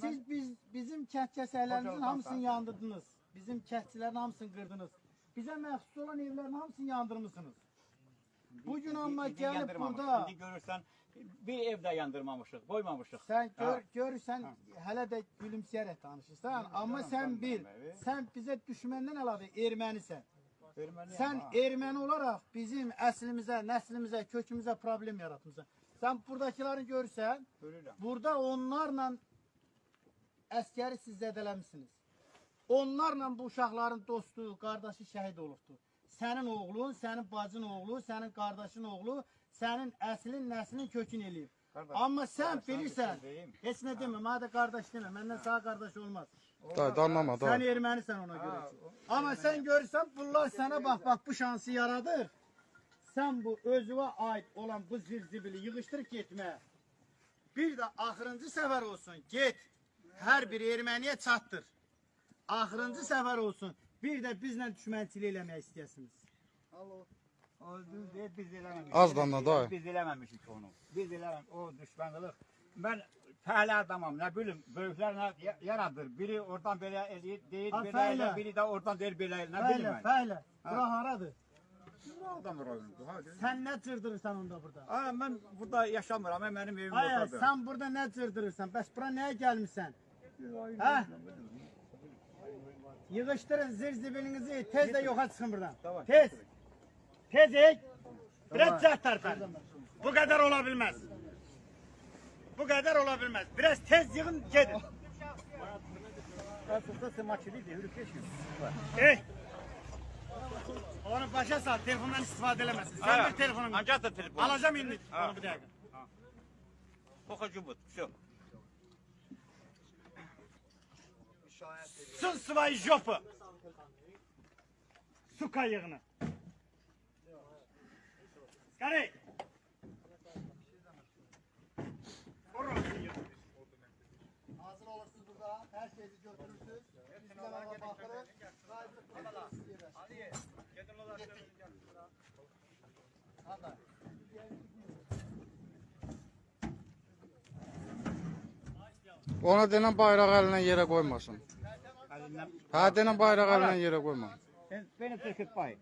Siz biz bizim Hocam, hamısını yandırdınız. Bizim kəndçilərin hamısını qırdınız. Bizə məxsus olan evlərin hamısını yandırmısınız. Bugün amma gəlib burada Şimdi görürsen bir evde yandırmamışık, koymamışık. sən gör, Ha. görürsən hələ də gülümsəyərək danışırsan, amma sən bil, sən bizə düşməndən əlavə ermənisən. Ermeni Sən ama- erməni olaraq bizim əslimizə, nəslimizə, kökümüzə problem yaratmısan. Sən buradakiləri görsən, Görürüm. burada onlarla əskəri siz zədələmisiniz. Onlarla bu uşaqların dostu, qardaşı şəhid olubdur. Sənin oğlun, sənin bacın oğlu, sənin qardaşın oğlu, sənin əslin, nəslin kökün eləyib. Qardaş, Amma sən bilirsən, heç nə demə, mənə də qardaş demə, məndən sağ qardaş olmaz. Dayı danlama Sən dayı. ermənisən ona görə. Ki. Amma sən görürsən bunlar sənə bax bax bu şansı yaradır. Sən bu özünə aid olan bu zirzibili yığışdırıb getmə. Bir də axırıncı səfər olsun, get. Hər bir erməniyə çatdır. Axırıncı səfər olsun. Bir də bizlə düşmənçilik eləmək istəyəsiniz. O düz değil, biz eləmemişik. Az danla dayı. Biz eləmemişik onu. Biz eləmemişik. O düşmanlıq. Ben fəhlə adamam, böyükler ne ya- yaradır. Biri oradan böyle eləyir, deyir, belə fəhlə. elə, biri de oradan deyir, belə, ne Fəhlə, bileyim ben. fəhlə. Bura haradır? Bu adam oyundu. Hadi. Sən nə cırdırırsan onda burada? Aa, ben burada yaşamıram, ben benim evim Ay, oradadır. sən burada nə cırdırırsan? Bəs bura nəyə gəlmisən? Hə? Yığışdırın zirzibilinizi, tez də yoxa çıxın buradan. Tamam. Tez. Tez ek. Biraz cəhd tərpən. Bu qədər ola bilməz. Bu qədər ola bilməz. Biraz tez yığın, gedin. Aslında semaçili değil, hürkeşim. Ey. Başa sal. Telefondan istifade edemezsin. Sen bir telefonun. Ancak da telefon. Alacağım indi. Onu bir dakika. Kokacı bu. Şu. Şey Sın sıvayı jopu. Su kayığını. Kare. Hazır olursunuz burada. Her şeyi götürürsünüz. Hepsine bakırız. Hadi. Ona denən bayraq əlinə yerə qoymasın. Elinden. Hə denən bayraq əlinə yerə qoyma. Sen beni Türk'ü pay.